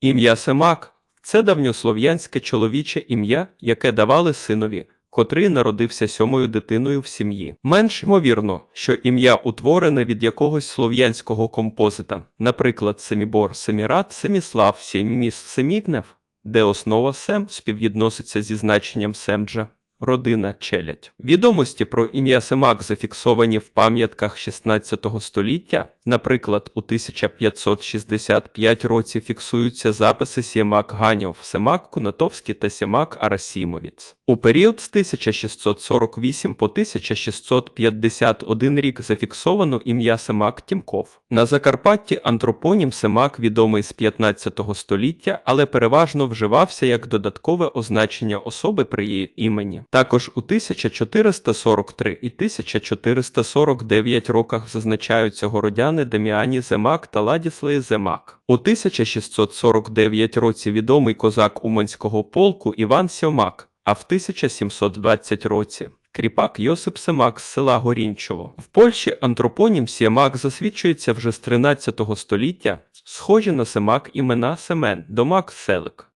Ім'я Семак це давньослов'янське чоловіче ім'я, яке давали синові, котрий народився сьомою дитиною в сім'ї. Менш ймовірно, що ім'я утворене від якогось слов'янського композита, наприклад, Семібор, Семірат, Семіслав, Сєміс, Семігнев, де основа Сем співвідноситься зі значенням Семджа. Родина челядь. Відомості про ім'я Семак зафіксовані в пам'ятках 16 століття. Наприклад, у 1565 році фіксуються записи Сємак Ганьов, Семак Кунатовський та Сємак Арасімовіц. У період з 1648 по 1651 рік зафіксовано ім'я Семак Тімков. На Закарпатті антропонім Семак відомий з 15 століття, але переважно вживався як додаткове означення особи при її імені. Також у 1443 і 1449 роках зазначаються городяни Деміані Земак та Ладіслеї Земак. У 1649 році відомий козак Уманського полку Іван Сьомак, а в 1720 році кріпак Йосип Семак з села Горінчово. В Польщі антропонім Сємак засвідчується вже з 13 століття, схожі на Семак імена Семен, Домак, Селик.